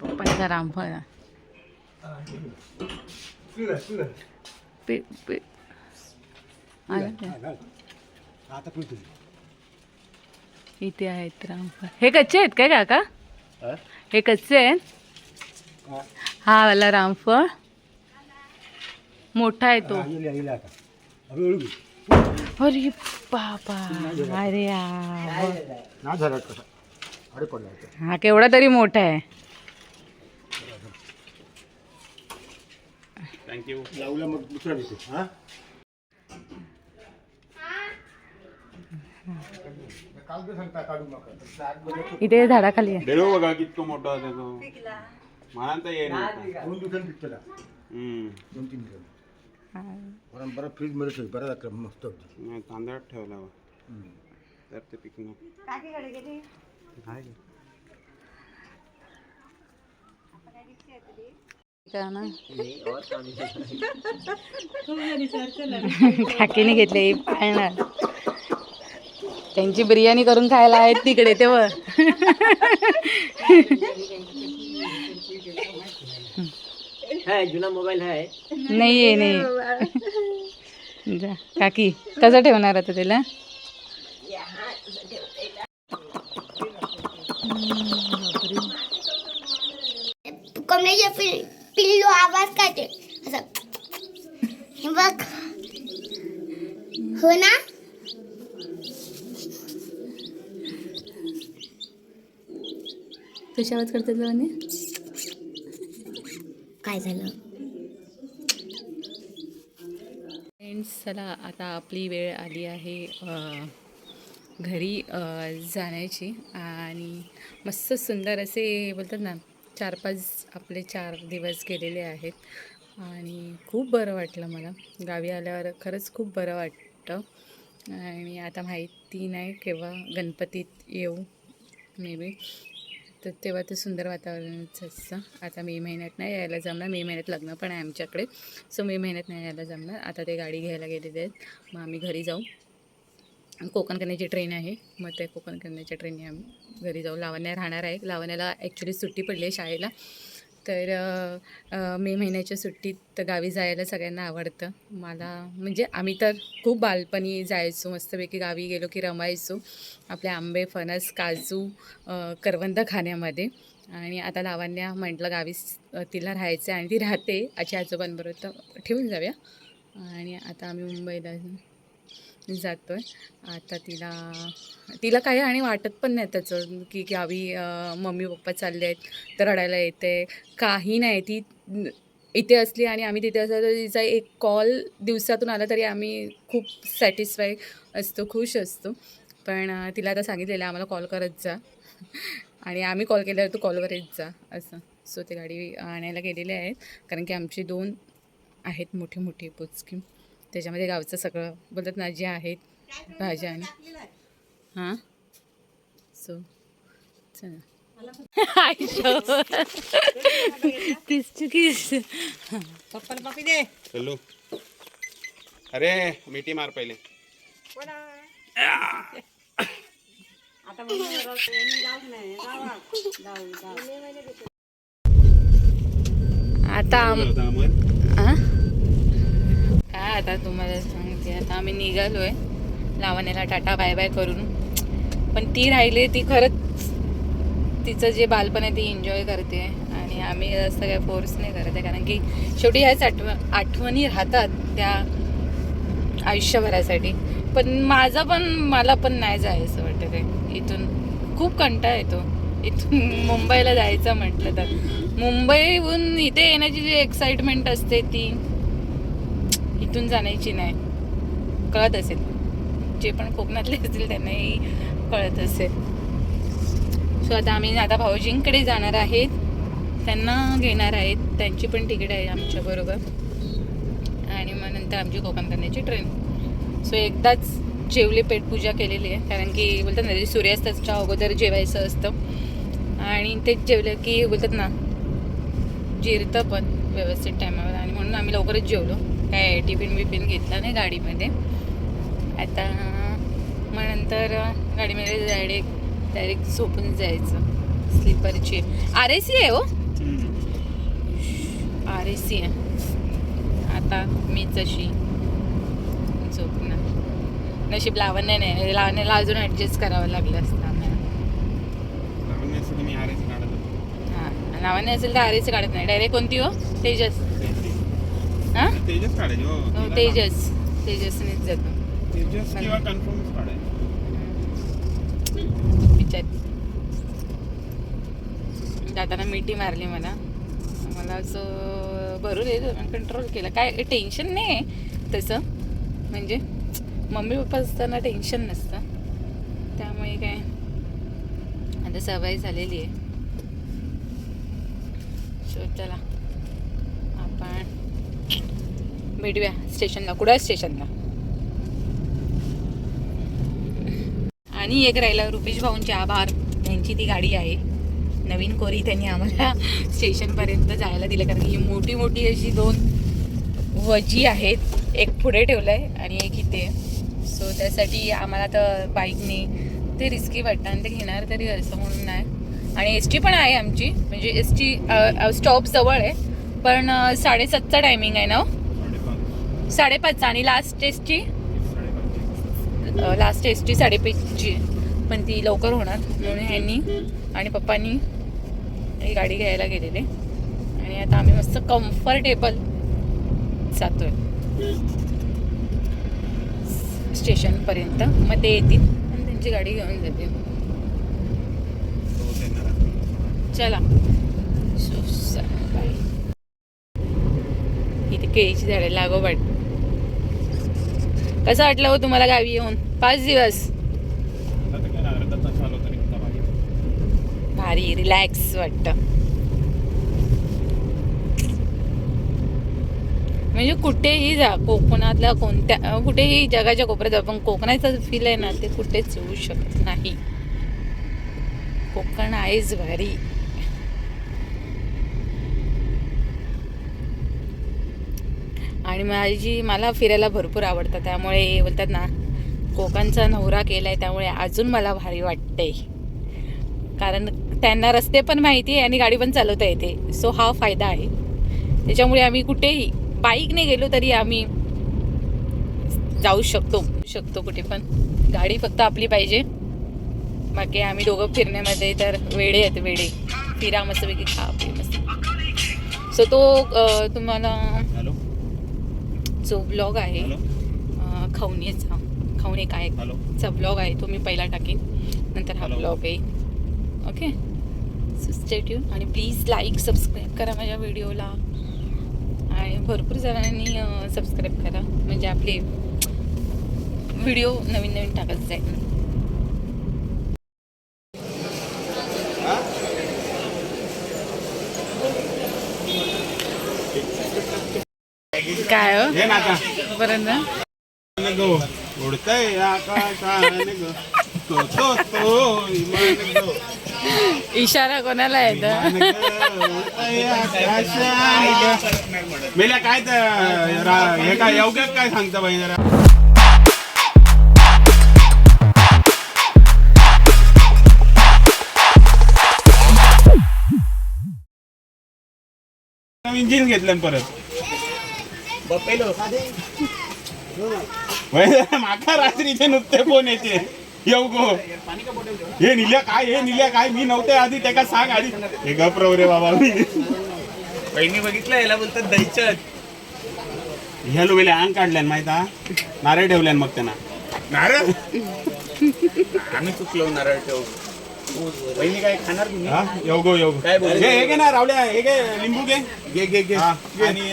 पप्पांचा रामफळ. इथे आहेत रामफळ. हे कच्चे आहेत काय काका? हे कच्चे आहेत? हा वाला रामफळ. मोठा आहे तो. अरे ओळखू अरे. हा केवढा तरी मोठा आहे. लावला मग दुसरा देतो हा? काल तर सांगता काढू नका इथे झाडाखाली आहे बघा कितकं मोठा होता तो म्हणा तर येईल दोन दिवसांनी हम्म. दोन तीन दिवसांनी. बरं बरं फ्रीजमध्ये ठेव बरं मस्त तांदळात ठेवला. तर ते पिकणार काकीने घेतले पाळणार त्यांची बिर्याणी करून खायला आहेत तिकडे तेव्हा. है जुना मोबाईल है नाही आहे नाही जा काकी कसं ठेवणार आता त्याला? पिल पिल्लू आवाज काढते. असं. हे बघ. हो ना? कशी आवाज करतात म्हणे काय झालं? फ्रेंड्स चला आता आपली वेळ आली आहे घरी जाण्याची. आणि मस्त सुंदर असे बोलतात ना चार पाच आपले चार दिवस गेलेले आहेत. आणि खूप बरं वाटलं मला. गावी आल्यावर खरंच खूप बरं वाटतं. आणि आता माहिती नाही केव्हा गणपतीत येऊ मे बी तर तेव्हा ते सुंदर वातावरणच असतं. आता मे महिन्यात नाही यायला जमणार. मे महिन्यात लग्न पण आहे आमच्याकडे. सो मे महिन्यात नाही यायला जमणार. आता ते गाडी घ्यायला गेलेले आहेत. मग आम्ही घरी जाऊ. कोकण कन्याची ट्रेन आहे. मग त्या कोकण कन्याच्या ट्रेनने आम्ही घरी जाऊ लावण्या राहणार आहे. लावण्याला ॲक्च्युली सुट्टी पडली आहे शाळेला. तर मे महिन्याच्या सुट्टीत तर गावी जायला सगळ्यांना आवडतं. मला म्हणजे आम्ही तर खूप बालपणी जायचो मस्तपैकी गावी गेलो की रमायचो. आपले आंबे फणस काजू करवंद खाण्यामध्ये. आणि आता लावण्या म्हटलं गावी तिला राहायचं आहे आणि ती राहते. आजी आजोबांबरोबर तर ठेवून जाऊया. आणि आता आम्ही मुंबईला जातो आहे आता तिला तिला काही आणि वाटत पण नाही त्याचं की घ्यावी मम्मी पप्पा चालले आहेत तर रडायला येते. काही नाही ती इथे असली आणि आम्ही तिथे असलो तर तिचा एक कॉल दिवसातून आला तरी आम्ही खूप सॅटिस्फाय असतो खुश असतो. पण तिला आता सांगितलेलं आहे, आम्हाला कॉल करत जा. आणि आम्ही कॉल केल्यावर तू कॉलवर येत जा असं. सो ते गाडी आणायला गेलेले आहेत. कारण की आमची दोन आहेत मोठी मोठी पोचकी. त्याच्यामध्ये गावचं सगळं बोलतात ना जे आहेत भाज्या आणि हां? सो चला. अरे मिठी मार पहिले. आता? काय आता तुम्हाला सांगते. आता आम्ही निघालो आहे लावण्याला टाटा बाय बाय करून. पण ती राहिली ती खरंच तिचं जे बालपण आहे ती एन्जॉय करते. आणि आम्ही असं काय फोर्स नाही करत आहे. कारण की शेवटी ह्याच आठव आठवणी राहतात त्या आयुष्यभरासाठी. पण माझं पण मला पण नाही जायचं वाटतं ते इथून खूप कंटाळा येतो. इथून मुंबईला जायचं म्हटलं तर. मुंबईहून इथे येण्याची जी एक्साइटमेंट असते ती इथून जाण्याची नाही. कळत असेल. जे पण कोकणातले असतील त्यांनाही कळत असेल. सो आता आम्ही आता भाऊजींकडे जाणार आहेत. त्यांना घेणार आहेत. त्यांची पण तिकीट आहे आमच्याबरोबर आणि मग नंतर आमची कोकण करण्याची ट्रेन सो एकदाच जेवले पेटपूजा केलेली आहे. कारण की बोलतात ना सूर्यास्ताच्या अगोदर जेवायचं असतं. आणि तेच जेवलं की बोलतात ना जिरतं पण व्यवस्थित टायमावर आणि म्हणून आम्ही लवकरच जेवलो. काय टिफिन बिफिन घेतला नाही गाडीमध्ये. आता मग नंतर गाडीमध्ये डायरेक्ट डायरेक्ट झोपून जायचं. स्लीपर नंबरची आर एस सी आहे हो. आर एस सी आहे. आता मीच अशी झोपणार. नशीब लावण्य नाही लावण्याला अजून ॲडजस्ट करावं लागलं असतं. आम्हाला मी. हां लावण्य असेल तर आर एस काढत नाही. डायरेक्ट कोणती हो? तेजस. हां? तेजस काढायची हो. हो तेजस. तेजसनेच जातो. तेजस किंवा कन्फर्म काढायची. विचार. जाताना मिठी मारली मला. मला असं भरू दे कंट्रोल केलं. काय टेन्शन नाही आहे तसं. म्हणजे मम्मी पप्पा असताना टेन्शन नसतं. त्यामुळे काय? आता सवय झालेली आहे. चला आपण भेटूया स्टेशनला कुडाळ स्टेशनला? आणि एक राहिला रुपेश भाऊंचे आभार. त्यांची ती गाडी आहे. नवीन कोरी त्यांनी आम्हाला स्टेशनपर्यंत जायला दिलं. कारण की मोठी मोठी अशी दोन वजी आहेत. एक पुढे ठेवलं आहे आणि एक इथे. सो त्यासाठी आम्हाला तर बाईकने ते रिस्की वाटतं. आणि ते घेणार तरी असं म्हणून नाही. आणि एस टी पण आहे आमची. म्हणजे एस टी स्टॉप जवळ आहे. पण साडेसातचा टायमिंग आहे ना हो? साडेपाचचा आणि लास्ट टेस्टची लास्ट टेस्टची साडेपाचची पण ती लवकर होणार. म्हणून ह्यांनी आणि पप्पांनी ही गाडी घ्यायला गेलेले. आणि आता आम्ही मस्त कम्फर्टेबल जातोय. स्टेशनपर्यंत मग ते येतील. आणि त्यांची गाडी घेऊन जाते चला. सो बाय केळीची झाडे लागोपाठ कसं वाटलं हो तुम्हाला गावी येऊन? पाच दिवस. भारी. रिलॅक्स वाटतं. म्हणजे कुठेही जा कोकणातल्या कोणत्या कुठेही जगाच्या कोपऱ्यात जा पण कोकणाचं फील आहे ना ते कुठेच येऊ शकत नाही. कोकण आहेच भारी. आणि माझी मला फिरायला भरपूर आवडतं त्यामुळे बोलतात ना कोकणचा नवरा केला आहे त्यामुळे अजून मला भारी वाटते कारण त्यांना रस्ते पण माहिती आहे आणि गाडी पण चालवता येते. सो हा फायदा आहे. त्याच्यामुळे आम्ही कुठेही बाईकने गेलो तरी आम्ही जाऊ शकतो शकतो कुठे पण. गाडी फक्त आपली पाहिजे. बाकी आम्ही दोघं फिरण्यामध्ये तर वेडे आहेत वेडे. फिरा मस्तपैकी खा आपली मस्त. सो तो तुम्हाला जो ब्लॉग आहे खवणीचा खवणे काय चा ब्लॉग आहे तो मी पहिला टाकेन. नंतर हा. ब्लॉग येईल. ओके स्टेट्यून आणि प्लीज लाईक सबस्क्राईब करा माझ्या व्हिडिओला आणि भरपूर जणांनी सबस्क्राईब करा. म्हणजे आपले व्हिडिओ नवीन नवीन टाकत जाईल काय हो? बरं ना. इशारा कोणाला गो. मेल्या काय हे काय योग्य काय सांगता बाई जरा. इंजिन घेतलं परत. वय, माका रात्रीचे नुसते फोन येते येऊ गो. हे निल्या काय हे निल्या काय? मी नव्हते आधी त्याका सांग आधी. हे गप्रव रे बाबा. मी बहिणी बघितलं याला बोलतात दैचत ह्या लोक अंग काढल्यान माहीत हा नारळ ठेवल्यान मग त्यांना. नारळ? आम्ही चुकलो नारळ ठेव बहिणी काय खाणार तुम्ही? हा येऊ गो येऊ गो. काय बोलू? हे हे घे ना रावल्या हे घे लिंबू घे. घे घे घे. आणि